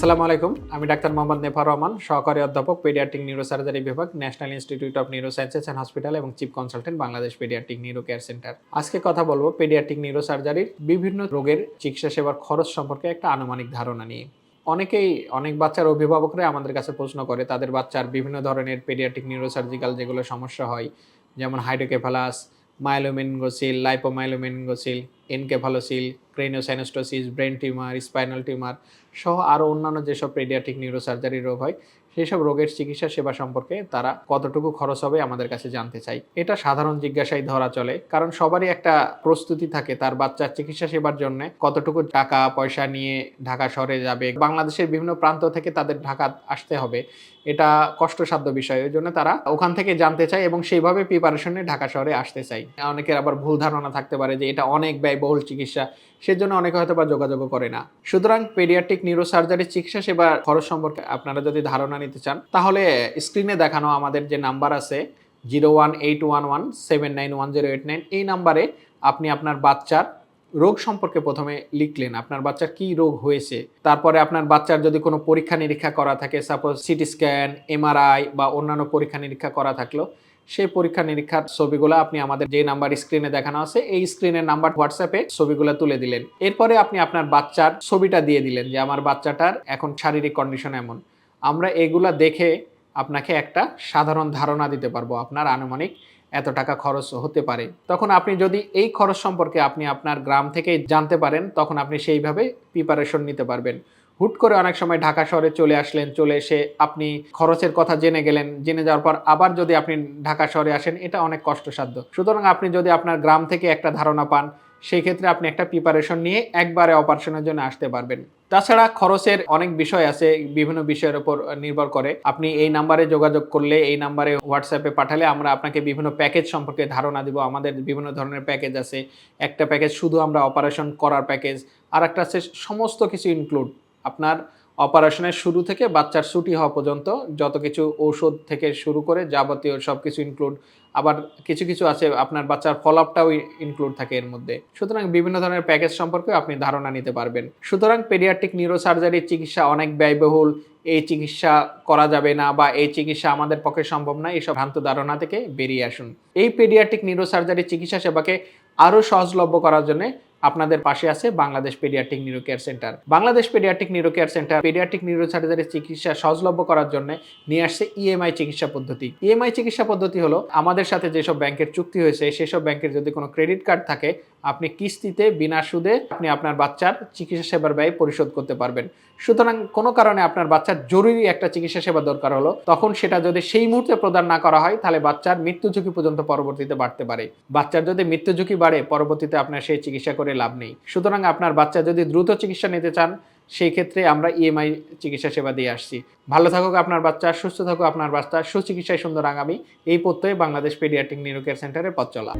আসসালামু আলাইকুম। আমি ডাক্তার মোহাম্মদ নেফার রহমান, সহকারী অধ্যাপক, পেডিয়াট্রিক নিউরোসার্জারি বিভাগ, National Institute of Neurosciences and Hospital এবং chief consultant, Bangladesh Paediatric Neuro Care Centre. আজকে কথা বলব পেডিয়াট্রিক নিউরোসার্জারির বিভিন্ন রোগের চিকিৎসা সেবার খরচ সম্পর্কে একটা আনুমানিক ধারণা নিয়ে। অনেকেই, অনেক বাচ্চার অভিভাবকরা আমাদের কাছে প্রশ্ন করে, তাদের বাচ্চার বিভিন্ন ধরনের পেডিয়াট্রিক নিউরোসার্জিক্যাল যেগুলো সমস্যা হয়, যেমন hydrocephalus, myelomeningocele, lipomyelomeningocele encephalocele craniosynostosis brain tumour, spinal tumour সহ আরও অন্যান্য যেসব পেডিয়াট্রিক নিউরোসার্জারি রোগ হয় সেই সব রোগের চিকিৎসা সেবা সম্পর্কে তারা কতটুকু খরচ হবে আমাদের কাছে জানতে চাই। এটা সাধারণ জিজ্ঞাসাই ধরা চলে, কারণ সবারই একটা প্রস্তুতি থাকে তার বাচ্চার চিকিৎসা সেবার জন্য, কতটুকু টাকা পয়সা নিয়ে ঢাকা শহরে যাবে, বাংলাদেশের বিভিন্ন প্রান্ত থেকে তাদের ঢাকা আসতে হবে, এটা কষ্টসাধ্য বিষয়, ওই জন্য তারা ওখান থেকে জানতে চায় এবং সেইভাবে প্রিপারেশনে ঢাকা শহরে আসতে চাই অনেকের আবার ভুল ধারণা থাকতে পারে যে এটা অনেক ব্যয়বহুল চিকিৎসা, সেজন্য অনেকে হয়তো বা যোগাযোগ করে না। সুতরাং পেডিয়াট্রিক নিউরোসার্জারি চিকিৎসা সেবার খরচ সম্পর্কে আপনারা যদি ধারণা নিতে চান, তাহলে স্ক্রিনে দেখানো আমাদের যে নাম্বার আছে zero one eight one one seven nine one zero eight nine এই নাম্বারে আপনি আপনার বাচ্চার রোগ সম্পর্কে প্রথমে লিখলেন, আপনার বাচ্চার কি রোগ হয়েছে? তারপরে আপনার বাচ্চার যদি কোনো পরীক্ষা নিরীক্ষা করা থাকে সাপোজ সিটি স্ক্যান এমআরআই বা অন্যান্য পরীক্ষা নিরীক্ষা করা থাকল, সেই পরীক্ষা নিরীক্ষার ছবিগুলো আপনি আমাদের যে নাম্বার স্ক্রিনে দেখানো আছে, এই স্ক্রিনের নাম্বার হোয়াটসঅ্যাপে ছবিগুলো তুলে দিলেন। এরপরে আপনি আপনার বাচ্চার ছবিটা দিয়ে দিলেন যে, আমার বাচ্চাটার এখন শারীরিক কন্ডিশন এমন। আমরা এগুলা দেখে আপনাকে একটা সাধারণ ধারণা দিতে পারব, আপনার আনুমানিক এত টাকা খরচ হতে পারে। তখন আপনি যদি এই খরচ সম্পর্কে আপনি আপনার গ্রাম থেকেই জানতে পারেন, তখন আপনি সেইভাবে প্রিপারেশন নিতে পারবেন। হুট করে অনেক সময় ঢাকা শহরে চলে আসলেন, চলে এসে আপনি খরচের কথা জেনে গেলেন, জেনে যাওয়ার পর আবার যদি আপনি ঢাকা শহরে আসেন, এটা অনেক কষ্টসাধ্য। সুতরাং আপনি যদি আপনার গ্রাম থেকে একটা ধারণা পান সেই ক্ষেত্রে আপনি একটা প্রিপারেশন নিয়ে একবারে অপারেশনের জন্য আসতে পারবেন। তাছাড়া খরচের অনেক বিষয় আছে, বিভিন্ন বিষয়ের উপর নির্ভর করে। আপনি এই নাম্বারে যোগাযোগ করলে, এই নাম্বারে হোয়াটসঅ্যাপে পাঠালে আমরা আপনাকে বিভিন্ন প্যাকেজ সম্পর্কে ধারণা দিব। আমাদের বিভিন্ন ধরনের প্যাকেজ আছে। একটা প্যাকেজ শুধু আমরা অপারেশন করার প্যাকেজ আর একটা আছে সমস্ত কিছু ইনক্লুড আপনার অপারেশনের শুরু থেকে বাচ্চার ছুটি হওয়া পর্যন্ত যত কিছু ঔষধ থেকে শুরু করে যাবতীয় সব কিছু ইনক্লুড আবার কিছু কিছু আছে আপনার বাচ্চার ফল আপটাও ইনক্লুড থাকে এর মধ্যে। সুতরাং বিভিন্ন ধরনের প্যাকেজ সম্পর্কে আপনি ধারণা নিতে পারবেন। সুতরাং পেডিয়াট্রিক নিউরোসার্জারির চিকিৎসা অনেক ব্যয়বহুল, এই চিকিৎসা করা যাবে না বা এই চিকিৎসা আমাদের পক্ষে সম্ভব না, এইসব ভ্রান্ত ধারণা থেকে বেরিয়ে আসুন। এই পেডিয়াট্রিক নিউরোসার্জারি চিকিৎসা সেবাকে আরও সহজলভ্য করার জন্য আপনাদের পাশে আছে Bangladesh Paediatric Neuro Care Centre Bangladesh Paediatric Neuro Care Centre paediatric neurosurgery চিকিৎসা সহজলভ্য করার জন্য নিয়ে আসছে ইএমআই চিকিৎসা পদ্ধতি। ইএমআই চিকিৎসা পদ্ধতি হলো আমাদের সাথে যেসব ব্যাংকের চুক্তি হয়েছে, সেসব ব্যাংকের যদি কোনো ক্রেডিট কার্ড থাকে, আপনি কিস্তিতে বিনা সুদে আপনি আপনার বাচ্চার চিকিৎসা সেবার ব্যয় পরিশোধ করতে পারবেন। সুতরাং কোনো কারণে আপনার বাচ্চার জরুরি একটা চিকিৎসা সেবা দরকার হলো, তখন সেটা যদি সেই মুহূর্তে প্রদান না করা হয়, তাহলে বাচ্চার মৃত্যু ঝুঁকি পর্যন্ত পরবর্তীতে বাড়তে পারে। বাচ্চার যদি মৃত্যু ঝুঁকি বাড়ে, পরবর্তীতে আপনার সেই চিকিৎসা করে লাভ নেই। সুতরাং আপনার বাচ্চা যদি দ্রুত চিকিৎসা নিতে চান, সেই ক্ষেত্রে আমরা ইএমআই চিকিৎসা সেবা দিয়ে আসছি। ভালো থাকুক আপনার বাচ্চা, সুস্থ থাকুক আপনার বাচ্চা, সুচিকিৎসায় সুন্দর আগামী। এই প্রত্যয়ে বাংলাদেশ পেডিয়াটিক নিরোগের সেন্টারের পথ চলা।